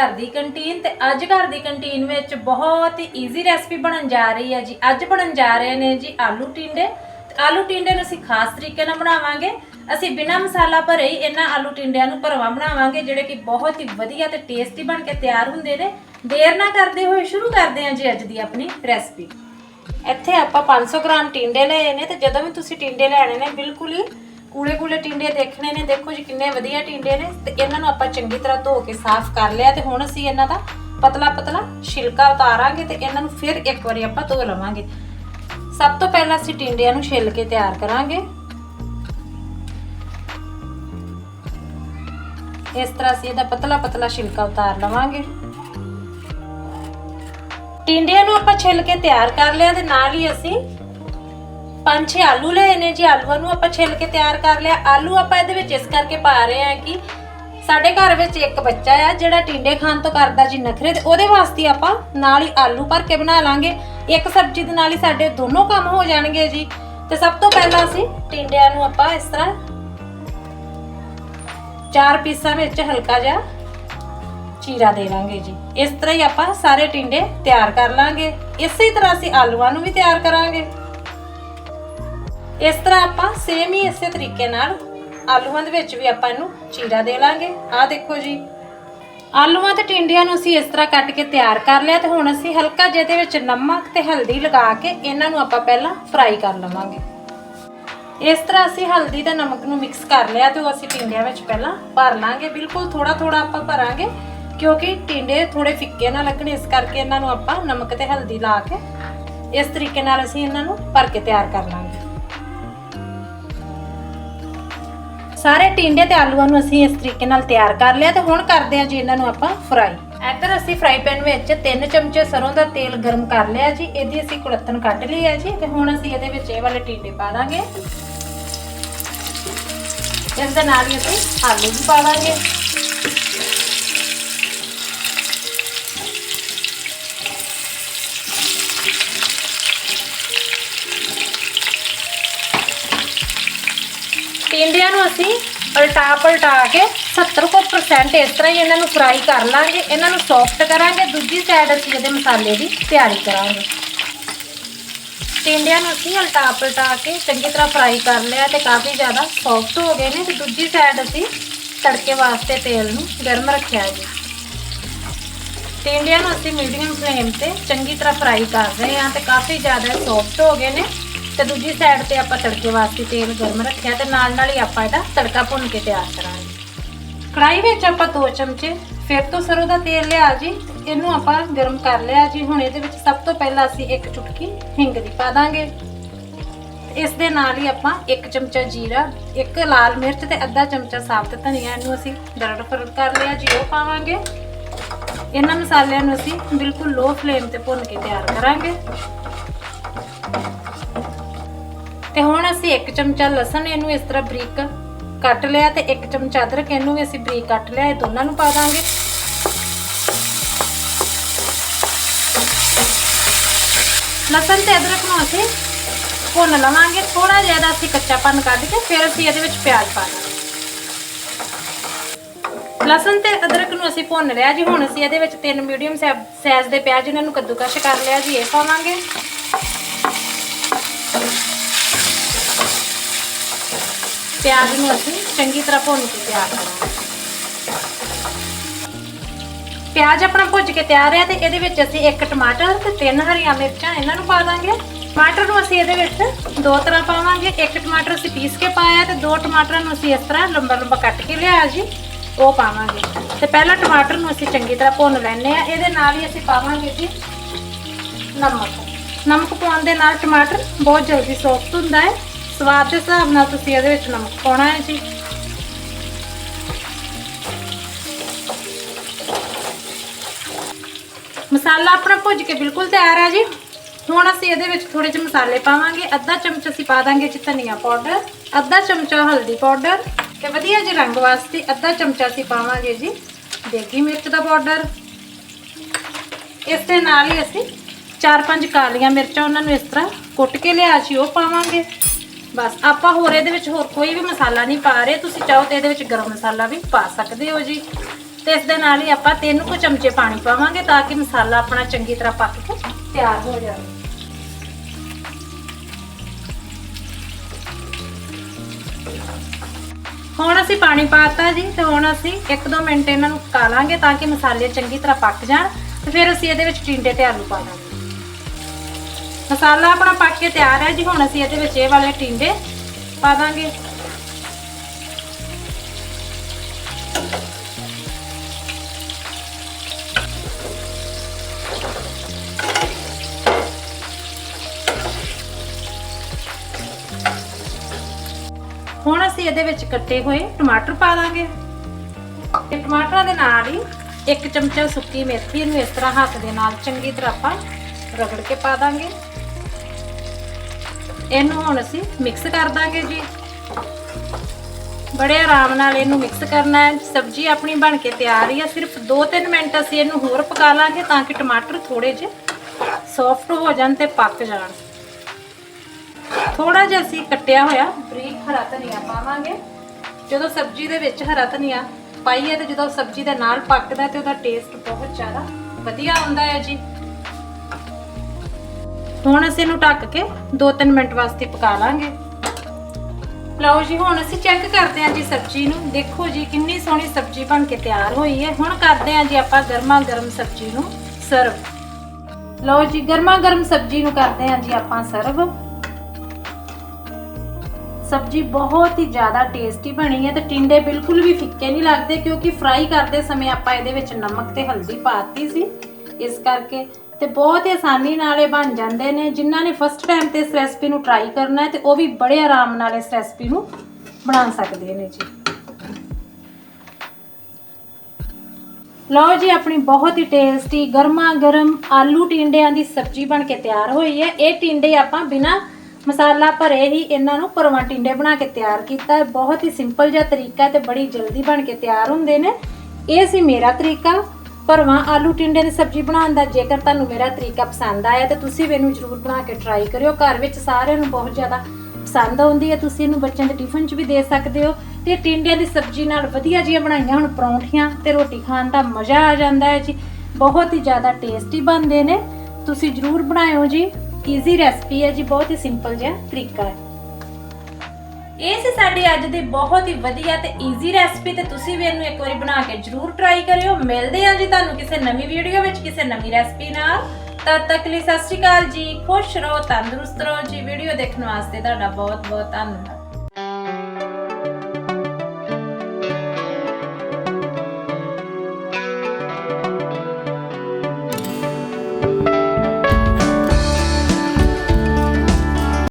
ਘਰ ਦੀ ਕੰਟੀਨ ਤੇ ਅੱਜ ਘਰ ਦੀ ਕੰਟੀਨ ਵਿੱਚ ਬਹੁਤ ਹੀ ਈਜ਼ੀ ਰੈਸਪੀ ਬਣਨ ਜਾ ਰਹੀ ਹੈ ਜੀ। ਅੱਜ ਬਣਨ ਜਾ ਰਹੇ ਨੇ ਜੀ ਆਲੂ ਟਿੰਡੇ। ਆਲੂ ਟਿੰਡੇ ਨੂੰ ਅਸੀਂ ਖਾਸ ਤਰੀਕੇ ਨਾਲ ਬਣਾਵਾਂਗੇ। ਅਸੀਂ ਬਿਨਾਂ ਮਸਾਲਾ ਭਰੇ ਹੀ ਇਹਨਾਂ ਆਲੂ ਟਿੰਡਿਆਂ ਨੂੰ ਭਰਵਾ ਬਣਾਵਾਂਗੇ, ਜਿਹੜੇ ਕਿ ਬਹੁਤ ਹੀ ਵਧੀਆ ਤੇ ਟੇਸਟੀ ਬਣ ਕੇ ਤਿਆਰ ਹੁੰਦੇ ਨੇ। ਦੇਰ ਨਾ ਕਰਦੇ ਹੋਏ ਸ਼ੁਰੂ ਕਰਦੇ ਹਾਂ ਜੀ ਅੱਜ ਦੀ ਆਪਣੀ ਰੈਸਪੀ ਇੱਥੇ ਆਪਾਂ 500 ਗ੍ਰਾਮ ਟਿੰਡੇ ਲਏ ਨੇ ਤੇ ਜਦੋਂ ਵੀ ਤੁਸੀਂ ਟਿੰਡੇ ਲੈਣੇ ਨੇ, ਬਿਲਕੁਲ ਹੀ ਕੂਲੇ ਕੂਲੇ ਟਿੰਡੇ ਦੇਖਣੇ ਨੇ, ਦੇਖੋ ਜੀ ਕਿੰਨੇ ਵਧੀਆ ਟਿੰਡੇ ਨੇ ਤੇ ਇਹਨਾਂ ਨੂੰ ਆਪਾਂ ਚੰਗੀ ਤਰ੍ਹਾਂ ਧੋ ਕੇ ਸਾਫ਼ ਕਰ ਲਿਆ ਤੇ ਹੁਣ ਅਸੀਂ ਇਹਨਾਂ ਦਾ ਪਤਲਾ ਪਤਲਾ ਛਿਲਕਾ ਉਤਾਰਾਂਗੇ ਤੇ ਇਹਨਾਂ ਨੂੰ ਫਿਰ ਇੱਕ ਵਾਰੀ ਆਪਾਂ ਧੋ ਲਵਾਂਗੇ। ਸਭ ਤੋਂ ਪਹਿਲਾਂ ਅਸੀਂ ਟਿੰਡਿਆਂ ਨੂੰ ਛਿੱਲ ਕੇ ਤਿਆਰ ਕਰਾਂਗੇ। ਇਸ ਤਰ੍ਹਾਂ ਅਸੀਂ ਇਹਦਾ ਪਤਲਾ ਪਤਲਾ ਛਿਲਕਾ ਉਤਾਰ ਲਵਾਂਗੇ। ਟਿੰਡਿਆਂ ਨੂੰ ਆਪਾਂ ਛਿੱਲ ਕੇ ਤਿਆਰ ਕਰ ਲਿਆ ਤੇ ਨਾਲ ਹੀ ਅਸੀਂ ਪੰਜ ਛੇ ਆਲੂ ਲਏ ਨੇ ਜੀ, ਆਲੂਆਂ ਨੂੰ ਆਪਾਂ ਛਿੱਲ ਕੇ ਤਿਆਰ ਕਰ ਲਿਆ। ਆਲੂ ਆਪਾਂ ਇਹਦੇ ਵਿੱਚ ਇਸ ਕਰਕੇ ਪਾ ਰਹੇ ਹਾਂ ਕਿ ਸਾਡੇ ਘਰ ਵਿੱਚ ਇੱਕ ਬੱਚਾ ਆ ਜਿਹੜਾ ਟਿੰਡੇ ਖਾਣ ਤੋਂ ਕਰਦਾ ਜੀ ਨਖਰੇ, ਤੇ ਉਹਦੇ ਵਾਸਤੇ ਆਪਾਂ ਨਾਲ ਹੀ ਆਲੂ ਭਰ ਕੇ ਬਣਾ ਲਾਂਗੇ। ਇੱਕ ਸਬਜ਼ੀ ਦੇ ਨਾਲ ਹੀ ਸਾਡੇ ਦੋਨੋਂ ਕੰਮ ਹੋ ਜਾਣਗੇ ਜੀ। ਤੇ ਸਭ ਤੋਂ ਪਹਿਲਾਂ ਅਸੀਂ ਟਿੰਡਿਆਂ ਨੂੰ ਆਪਾਂ ਇਸ ਤਰ੍ਹਾਂ ਚਾਰ ਪੀਸਾਂ ਵਿੱਚ ਹਲਕਾ ਜਿਹਾ ਚੀਰਾ ਦੇ ਲਾਂਗੇ ਜੀ। ਇਸ ਤਰ੍ਹਾਂ ਹੀ ਆਪਾਂ ਸਾਰੇ ਟਿੰਡੇ ਤਿਆਰ ਕਰ ਲਾਂਗੇ। ਇਸੇ ਤਰ੍ਹਾਂ ਅਸੀਂ ਆਲੂਆਂ ਨੂੰ ਵੀ ਤਿਆਰ ਕਰਾਂਗੇ। ਇਸ ਤਰ੍ਹਾਂ ਆਪਾਂ ਸੇਮ ਹੀ ਇਸੇ ਤਰੀਕੇ ਨਾਲ ਆਲੂਆਂ ਦੇ ਵਿੱਚ ਵੀ ਆਪਾਂ ਇਹਨੂੰ ਚੀਰਾ ਦੇ ਲਾਂਗੇ। ਆਹ ਦੇਖੋ ਜੀ। ਆਲੂਆਂ ਤੇ ਟਿੰਡਿਆਂ ਨੂੰ ਅਸੀਂ ਇਸ ਤਰ੍ਹਾਂ ਕੱਟ ਕੇ ਤਿਆਰ ਕਰ ਲਿਆ ਤੇ ਹੁਣ ਅਸੀਂ ਹਲਕਾ ਜਿਹੇ ਦੇ ਵਿੱਚ ਨਮਕ ਤੇ ਹਲਦੀ ਲਗਾ ਕੇ ਇਹਨਾਂ ਨੂੰ ਆਪਾਂ ਪਹਿਲਾਂ ਫਰਾਈ ਕਰ ਲਵਾਂਗੇ। ਇਸ ਤਰ੍ਹਾਂ ਅਸੀਂ ਹਲਦੀ ਤੇ ਨਮਕ ਨੂੰ ਮਿਕਸ ਕਰ ਲਿਆ ਤੇ ਉਹ ਅਸੀਂ ਟਿੰਡਿਆਂ ਵਿੱਚ ਪਹਿਲਾਂ ਭਰ ਲਾਂਗੇ। ਬਿਲਕੁਲ ਥੋੜਾ ਥੋੜਾ ਆਪਾਂ ਭਰਾਂਗੇ ਕਿਉਂਕਿ ਟਿੰਡੇ ਥੋੜੇ ਫਿੱਕੇ ਨਾ ਲੱਗਣ, ਇਸ ਕਰਕੇ ਇਹਨਾਂ ਨੂੰ ਆਪਾਂ ਨਮਕ ਤੇ ਹਲਦੀ ਲਾ ਕੇ ਇਸ ਤਰੀਕੇ ਨਾਲ ਅਸੀਂ ਇਹਨਾਂ ਨੂੰ ਭਰ ਕੇ ਤਿਆਰ ਕਰ ਲਾਂਗੇ। ਸਾਰੇ ਟਿੰਡੇ ਤੇ ਆਲੂਆਂ ਨੂੰ ਅਸੀਂ ਇਸ ਤਰੀਕੇ ਨਾਲ ਤਿਆਰ ਕਰ ਲਿਆ ਤੇ ਹੁਣ ਕਰਦੇ ਹਾਂ ਜੀ ਇਹਨਾਂ ਨੂੰ ਆਪਾਂ ਫਰਾਈ। ਇੱਧਰ ਅਸੀਂ ਫਰਾਈ ਪੈਨ ਵਿੱਚ 3 ਚਮਚੇ ਸਰੋਂ ਦਾ ਤੇਲ ਗਰਮ ਕਰ ਲਿਆ ਜੀ। ਇਹਦੀ ਅਸੀਂ ਕੁੜੱਤਣ ਕੱਢ ਲਈ ਹੈ ਜੀ ਤੇ ਹੁਣ ਅਸੀਂ ਇਹਦੇ ਵਿੱਚ ਇਹ ਵਾਲੇ ਟਿੰਡੇ ਪਾ ਦਾਂਗੇ। ਇਸ ਦੇ ਨਾਲ ਹੀ ਅਸੀਂ ਆਲੂ ਵੀ ਪਾਵਾਂਗੇ ਟਿੰਡਿਆਂ ਨੂੰ ਅਸੀਂ ਪਲਟਾ ਪਲਟਾ ਕੇ 70% ਇਸ ਤਰ੍ਹਾਂ ਹੀ ਇਹਨਾਂ ਨੂੰ ਫਰਾਈ ਕਰ ਲਾਂਗੇ, ਇਹਨਾਂ ਨੂੰ ਸੌਫਟ ਕਰਾਂਗੇ, ਦੂਜੀ ਸਾਈਡ ਅਸੀਂ ਇਹਦੇ ਮਸਾਲੇ ਦੀ ਤਿਆਰੀ ਕਰਾਂਗੇ। ਟਿੰਡਿਆਂ ਨੂੰ ਅਸੀਂ ਉਲਟਾ ਪਲਟਾ ਕੇ ਚੰਗੀ ਤਰ੍ਹਾਂ ਫਰਾਈ ਕਰ ਲਿਆ ਤੇ ਕਾਫੀ ਜ਼ਿਆਦਾ ਸੌਫਟ ਹੋ ਗਏ ਨੇ ਤੇ ਦੂਜੀ ਸਾਈਡ ਅਸੀਂ ਤੜਕੇ ਵਾਸਤੇ ਤੇਲ ਨੂੰ ਗਰਮ ਰੱਖਿਆ ਜੀ। ਟਿੰਡਿਆਂ ਨੂੰ ਅਸੀਂ ਮੀਡੀਅਮ ਫਲੇਮ ਤੇ ਚੰਗੀ ਤਰ੍ਹਾਂ ਫਰਾਈ ਕਰ ਰਹੇ ਹਾਂ ਤੇ ਕਾਫੀ ਜ਼ਿਆਦਾ ਸੌਫਟ ਹੋ ਗਏ ਨੇ। ਤੇ ਦੂਜੀ ਸਾਈਡ ਤੇ ਆਪਾਂ ਤੜਕੇ ਵਾਸਤੇ ਤੇਲ ਗਰਮ ਰੱਖਿਆ ਤੇ ਨਾਲ ਨਾਲ ਹੀ ਆਪਾਂ ਇਹਦਾ ਤੜਕਾ ਭੁੰਨ ਕੇ ਤਿਆਰ ਕਰਾਂਗੇ। ਕੜਾਈ ਵਿੱਚ ਆਪਾਂ 2 ਚਮਚੇ ਫਿਰ ਤੋਂ ਸਰੋਂ ਦਾ ਤੇਲ ਲਿਆ ਜੀ। ਇਹਨੂੰ ਆਪਾਂ ਗਰਮ ਕਰ ਲਿਆ ਜੀ। ਹੁਣ ਇਹਦੇ ਵਿੱਚ ਸਭ ਤੋਂ ਪਹਿਲਾਂ ਅਸੀਂ ਇੱਕ ਚੁਟਕੀ ਹਿੰਗ ਦੀ ਪਾ ਦਾਂਗੇ। ਇਸ ਦੇ ਨਾਲ ਹੀ ਆਪਾਂ ਇੱਕ ਚਮਚਾ ਜੀਰਾ, ਇੱਕ ਲਾਲ ਮਿਰਚ ਤੇ ਅੱਧਾ ਚਮਚਾ ਸਾਬਤ ਧਨੀਆ ਇਹਨੂੰ ਅਸੀਂ ਦਰੜ ਫਰੜ ਕਰ ਲਿਆ ਜੀ। ਉਹ ਪਾਵਾਂਗੇ। ਇਹਨਾਂ ਮਸਾਲਿਆਂ ਨੂੰ ਅਸੀਂ ਬਿਲਕੁਲ ਲੋ ਫਲੇਮ ਤੇ ਭੁੰਨ ਕੇ ਤਿਆਰ ਕਰਾਂਗੇ। ਤੇ ਹੁਣ ਅਸੀਂ ਇੱਕ ਚਮਚਾ ਲਸਣ ਇਹਨੂੰ ਇਸ ਤਰ੍ਹਾਂ ਬਰੀਕ ਕੱਟ ਲਿਆ ਤੇ ਇੱਕ ਚਮਚਾ ਅਦਰਕ ਇਹਨੂੰ ਵੀ ਅਸੀਂ ਬਰੀਕ ਕੱਟ ਲਿਆ, ਇਹ ਦੋਨਾਂ ਨੂੰ ਪਾ ਦਾਂਗੇ। ਲਸਣ ਤੇ ਅਦਰਕ ਨੂੰ ਅਸੀਂ ਭੁੰਨ ਲਵਾਂਗੇ ਥੋੜਾ ਜ਼ਿਆਦਾ ਅਸੀਂ ਕੱਚਾਪਨ ਕੱਢ ਕੇ ਫਿਰ ਅਸੀਂ ਇਹਦੇ ਵਿੱਚ ਪਿਆਜ਼ ਪਾ ਦਾਂਗੇ। ਲਸਣ ਤੇ ਅਦਰਕ ਨੂੰ ਅਸੀਂ ਭੁੰਨ ਲਿਆ ਜੀ, ਹੁਣ ਅਸੀਂ ਇਹਦੇ ਵਿੱਚ ਤਿੰਨ ਮੀਡੀਅਮ ਸਾਈਜ਼ ਦੇ ਪਿਆਜ਼ ਇਹਨਾਂ ਨੂੰ ਕੱਦੂਕਸ਼ ਕਰ ਲਿਆ ਜੀ, ਇਹ ਪਾਵਾਂਗੇ। ਪਿਆਜ਼ ਨੂੰ ਅਸੀਂ ਚੰਗੀ ਤਰ੍ਹਾਂ ਭੁੰਨ ਕੇ ਤਿਆਰ ਕਰਾਂਗੇ ਪਿਆਜ਼ ਆਪਣਾ ਭੁੱਜ ਕੇ ਤਿਆਰ ਹੈ ਤੇ ਇਹਦੇ ਵਿੱਚ ਅਸੀਂ ਇੱਕ ਟਮਾਟਰ ਤੇ ਤਿੰਨ ਹਰੀਆਂ ਮਿਰਚਾਂ ਇਹਨਾਂ ਨੂੰ ਪਾ ਦਾਂਗੇ ਟਮਾਟਰ ਨੂੰ ਅਸੀਂ ਇਹਦੇ ਵਿੱਚ ਦੋ ਤਰ੍ਹਾਂ ਪਾਵਾਂਗੇ। ਇੱਕ ਟਮਾਟਰ ਅਸੀਂ ਪੀਸ ਕੇ ਪਾਇਆ ਤੇ ਦੋ ਟਮਾਟਰਾਂ ਨੂੰ ਅਸੀਂ ਇਸ ਤਰ੍ਹਾਂ ਲੰਬਾ ਲੰਬਾ ਕੱਟ ਕੇ ਲਿਆਇਆ ਜੀ, ਉਹ ਪਾਵਾਂਗੇ। ਤੇ ਪਹਿਲਾਂ ਟਮਾਟਰ ਨੂੰ ਅਸੀਂ ਚੰਗੀ ਤਰ੍ਹਾਂ ਭੁੰਨ ਲੈਣੇ ਆ ਇਹਦੇ ਨਾਲ ਹੀ ਅਸੀਂ ਪਾਵਾਂਗੇ ਜੀ ਨਮਕ। ਨਮਕ ਪਾਉਣ ਦੇ ਨਾਲ ਟਮਾਟਰ ਬਹੁਤ ਜਲਦੀ ਸੌਫਟ ਹੁੰਦਾ ਹੈ। ਸਵਾਦ ਦੇ ਹਿਸਾਬ ਨਾਲ ਤੁਸੀਂ ਇਹਦੇ ਵਿੱਚ ਨਮਕ ਪਾਉਣਾ ਹੈ ਜੀ। ਮਸਾਲਾ ਆਪਣਾ ਭੁੱਜ ਕੇ ਬਿਲਕੁਲ ਤਿਆਰ ਹੈ ਜੀ। ਹੁਣ ਅਸੀਂ ਇਹਦੇ ਵਿੱਚ ਥੋੜੇ ਜਿਹੇ ਮਸਾਲੇ ਪਾਵਾਂਗੇ। ਅੱਧਾ ਚਮਚ ਅਸੀਂ ਪਾ ਦਾਂਗੇ ਜੀ ਧਨੀਆ ਪਾਊਡਰ, ਅੱਧਾ ਚਮਚਾ ਹਲਦੀ ਪਾਊਡਰ ਤੇ ਵਧੀਆ ਜਿਹੇ ਰੰਗ ਵਾਸਤੇ ਅੱਧਾ ਚਮਚਾ ਅਸੀਂ ਪਾਵਾਂਗੇ ਜੀ ਦੇਗੀ ਮਿਰਚ ਦਾ ਪਾਊਡਰ। ਇਸ ਦੇ ਨਾਲ ਹੀ ਅਸੀਂ ਚਾਰ ਪੰਜ ਕਾਲੀਆਂ ਮਿਰਚਾਂ ਉਹਨਾਂ ਨੂੰ ਇਸ ਤਰ੍ਹਾਂ ਕੁੱਟ ਕੇ ਲਿਆ ਸੀ ਉਹ ਪਾਵਾਂਗੇ। ਬਸ, ਆਪਾਂ ਹੋਰ ਇਹਦੇ ਵਿੱਚ ਹੋਰ ਕੋਈ ਵੀ ਮਸਾਲਾ ਨਹੀਂ ਪਾ ਰਹੇ। ਤੁਸੀਂ ਚਾਹੋ ਤੇ ਇਹਦੇ ਵਿੱਚ ਗਰਮ ਮਸਾਲਾ ਵੀ ਪਾ ਸਕਦੇ ਹੋ ਜੀ। ਤੇ ਇਸ ਦੇ ਨਾਲ ਹੀ ਆਪਾਂ ਤਿੰਨ ਕੁ ਚਮਚੇ ਪਾਣੀ ਪਾਵਾਂਗੇ ਤਾਂ ਕਿ ਮਸਾਲਾ ਆਪਣਾ ਚੰਗੀ ਤਰ੍ਹਾਂ ਪੱਕ ਕੇ ਤਿਆਰ ਹੋ ਜਾਵੇ। ਹੁਣ ਅਸੀਂ ਪਾਣੀ ਪਾਤਾ ਜੀ ਤੇ ਹੁਣ ਅਸੀਂ 1-2 ਮਿੰਟ ਇਹਨਾਂ ਨੂੰ ਪਕਾ ਲਾਂਗੇ ਤਾਂ ਕਿ ਮਸਾਲੇ ਚੰਗੀ ਤਰ੍ਹਾਂ ਪੱਕ ਜਾਣ। ਤੇ ਫਿਰ ਅਸੀਂ ਇਹਦੇ ਵਿੱਚ ਟਿੰਡੇ ਤੇ ਆਲੂ ਪਾ ਦਾਂਗੇ। ਮਸਾਲਾ ਆਪਣਾ ਪੱਕ ਕੇ ਤਿਆਰ ਹੈ ਜੀ, ਹੁਣ ਅਸੀਂ ਇਹਦੇ ਵਿੱਚ ਇਹ ਵਾਲੇ ਟਿੰਡੇ ਪਾ ਦਾਂਗੇ। ਹੁਣ ਅਸੀਂ ਇਹਦੇ ਵਿੱਚ ਕੱਟੇ ਹੋਏ ਟਮਾਟਰ ਪਾ ਦਾਂਗੇ। ਤੇ ਟਮਾਟਰਾਂ ਦੇ ਨਾਲ ਹੀ ਇੱਕ ਚਮਚਾ ਸੁੱਕੀ ਮੇਥੀ ਇਹਨੂੰ ਇਸ ਤਰ੍ਹਾਂ ਹੱਥ ਦੇ ਨਾਲ ਚੰਗੀ ਤਰ੍ਹਾਂ ਆਪਾਂ ਰਗੜ ਕੇ ਪਾ ਦਾਂਗੇ। ਇਹਨੂੰ ਹੁਣ ਅਸੀਂ ਮਿਕਸ ਕਰ ਦਾਂਗੇ ਜੀ। ਬੜੇ ਆਰਾਮ ਨਾਲ ਇਹਨੂੰ ਮਿਕਸ ਕਰਨਾ ਹੈ। ਸਬਜ਼ੀ ਆਪਣੀ ਬਣ ਕੇ ਤਿਆਰ ਹੀ ਆ। ਸਿਰਫ 2-3 ਮਿੰਟ ਅਸੀਂ ਇਹਨੂੰ ਹੋਰ ਪਕਾ ਲਾਂਗੇ ਤਾਂ ਕਿ ਟਮਾਟਰ ਥੋੜੇ ਜਿਹੇ ਸੌਫਟ ਹੋ ਜਾਣ ਤੇ ਪੱਕ ਜਾਣ। ਥੋੜਾ ਜਿਹਾ ਅਸੀਂ ਕੱਟਿਆ ਹੋਇਆ ਬਰੀਕ ਹਰਾ ਧਨੀਆ ਪਾਵਾਂਗੇ। ਜਦੋਂ ਸਬਜ਼ੀ ਦੇ ਵਿੱਚ ਹਰਾ ਧਨੀਆ ਪਾਈਏ ਤੇ ਜਦੋਂ ਸਬਜ਼ੀ ਦੇ ਨਾਲ ਪੱਕਦਾ ਤੇ ਉਹਦਾ ਟੇਸਟ ਬਹੁਤ ਜ਼ਿਆਦਾ ਵਧੀਆ ਹੁੰਦਾ ਹੈ ਜੀ। ਹੁਣ ਅਸੀਂ ਇਹਨੂੰ ਢੱਕ ਕੇ 2-3 ਮਿੰਟ ਵਾਸਤੇ ਪਕਾ ਲਾਂਗੇ। ਲਓ ਜੀ, ਹੁਣ ਅਸੀਂ ਚੈੱਕ ਕਰਦੇ ਹਾਂ ਜੀ ਸਬਜ਼ੀ ਨੂੰ। ਦੇਖੋ ਜੀ, ਕਿੰਨੀ ਸੋਹਣੀ ਸਬਜ਼ੀ ਬਣ ਕੇ ਤਿਆਰ ਹੋਈ ਹੈ। ਹੁਣ ਕਰਦੇ ਹਾਂ ਜੀ ਆਪਾਂ ਗਰਮਾ ਗਰਮ ਸਬਜ਼ੀ ਨੂੰ ਸਰਵ। ਲਓ ਜੀ ਗਰਮਾ ਗਰਮ ਸਬਜ਼ੀ ਨੂੰ ਕਰਦੇ ਹਾਂ ਜੀ ਆਪਾਂ ਸਰਵ। ਸਬਜ਼ੀ ਬਹੁਤ ਹੀ ਜ਼ਿਆਦਾ ਟੇਸਟੀ ਬਣੀ ਹੈ ਤੇ ਟਿੰਡੇ ਬਿਲਕੁਲ ਵੀ ਫਿੱਕੇ ਨਹੀਂ ਲੱਗਦੇ ਕਿਉਂਕਿ ਫਰਾਈ ਕਰਦੇ ਸਮੇਂ ਆਪਾਂ ਇਹਦੇ ਵਿੱਚ ਨਮਕ ਤੇ ਹਲਦੀ ਪਾਤੀ ਸੀ। ਇਸ ਕਰਕੇ ਤੇ ਬਹੁਤ ਹੀ ਆਸਾਨੀ ਨਾਲ ਇਹ ਬਣ ਜਾਂਦੇ ਨੇ। ਜਿਨ੍ਹਾਂ ਨੇ ਫਸਟ ਟਾਈਮ ਤੇ ਇਸ ਰੈਸਪੀ ਨੂੰ ਟਰਾਈ ਕਰਨਾ ਹੈ ਤੇ ਉਹ ਵੀ ਬੜੇ ਆਰਾਮ ਨਾਲ ਇਸ ਰੈਸਪੀ ਨੂੰ ਬਣਾ ਸਕਦੇ ਨੇ ਜੀ। ਲਓ ਜੀ, ਆਪਣੀ ਬਹੁਤ ਹੀ ਟੇਸਟੀ ਗਰਮਾ ਗਰਮ ਆਲੂ ਟਿੰਡਿਆਂ ਦੀ ਸਬਜ਼ੀ ਬਣ ਕੇ ਤਿਆਰ ਹੋਈ ਹੈ। ਇਹ ਟਿੰਡੇ ਆਪਾਂ ਬਿਨਾ ਮਸਾਲਾ ਭਰੇ ਹੀ ਇਹਨਾਂ ਨੂੰ ਪਰਵਾਂ ਟਿੰਡੇ ਬਣਾ ਕੇ ਤਿਆਰ ਕੀਤਾ ਹੈ। ਬਹੁਤ ਹੀ ਸਿੰਪਲ ਜਿਹਾ ਤਰੀਕਾ ਹੈ ਤੇ ਬੜੀ ਜਲਦੀ ਬਣ ਕੇ ਤਿਆਰ ਹੁੰਦੇ ਨੇ। ਇਹ ਸੀ ਮੇਰਾ ਤਰੀਕਾ। ਭਰਵਾਂ ਆਲੂ ਟਿੰਡੇ ਦੀ ਸਬਜ਼ੀ ਬਣਾਉਣ ਦਾ ਜੇਕਰ ਤੁਹਾਨੂੰ ਮੇਰਾ ਤਰੀਕਾ ਪਸੰਦ ਆਇਆ ਤਾਂ ਤੁਸੀਂ ਮੈਨੂੰ ਜ਼ਰੂਰ ਬਣਾ ਕੇ ਟਰਾਈ ਕਰਿਓ। ਘਰ ਵਿੱਚ ਸਾਰਿਆਂ ਨੂੰ ਬਹੁਤ ਜ਼ਿਆਦਾ ਪਸੰਦ ਆਉਂਦੀ ਹੈ। ਤੁਸੀਂ ਇਹਨੂੰ ਬੱਚਿਆਂ ਦੇ ਟਿਫਨ 'ਚ ਵੀ ਦੇ ਸਕਦੇ ਹੋ ਤੇ ਟਿੰਡਿਆਂ ਦੀ ਸਬਜ਼ੀ ਨਾਲ ਵਧੀਆ ਜਿਹੀਆਂ ਬਣਾਈਆਂ ਹੁਣ ਪਰੌਂਠੀਆਂ ਤੇ ਰੋਟੀ ਖਾਣ ਦਾ ਮਜ਼ਾ ਆ ਜਾਂਦਾ ਹੈ ਜੀ। ਬਹੁਤ ਹੀ ਜ਼ਿਆਦਾ ਟੇਸਟੀ ਬਣਦੇ ਨੇ। ਤੁਸੀਂ ਜ਼ਰੂਰ ਬਣਾਇਓ ਜੀ। ਈਜ਼ੀ ਰੈਸਪੀ ਹੈ ਜੀ। ਬਹੁਤ ਹੀ ਸਿੰਪਲ ਜਿਹਾ ਤਰੀਕਾ ਹੈ। ਇਹ ਸੀ ਸਾਡੀ ਅੱਜ ਦੀ ਬਹੁਤ ਹੀ ਵਧੀਆ ਤੇ ਈਜ਼ੀ ਰੈਸਪੀ ਤੇ ਤੁਸੀਂ ਵੀ ਇਹਨੂੰ ਇੱਕ ਵਾਰੀ ਬਣਾ ਕੇ ਜਰੂਰ ਟਰਾਈ ਕਰਿਓ। ਮਿਲਦੇ ਹਾਂ ਜੀ ਤੁਹਾਨੂੰ ਕਿਸੇ ਨਵੀਂ ਵੀਡੀਓ ਵਿੱਚ, ਕਿਸੇ ਨਵੀਂ ਰੈਸਪੀ ਨਾਲ। ਤਦ ਤੱਕ ਲਈ ਸਤਿ ਸ਼੍ਰੀ ਅਕਾਲ ਜੀ। ਖੁਸ਼ ਰਹੋ, ਤੰਦਰੁਸਤ ਰਹੋ ਜੀ। ਵੀਡੀਓ ਦੇਖਣ ਵਾਸਤੇ ਤੁਹਾਡਾ ਬਹੁਤ ਬਹੁਤ ਧੰਨਵਾਦ।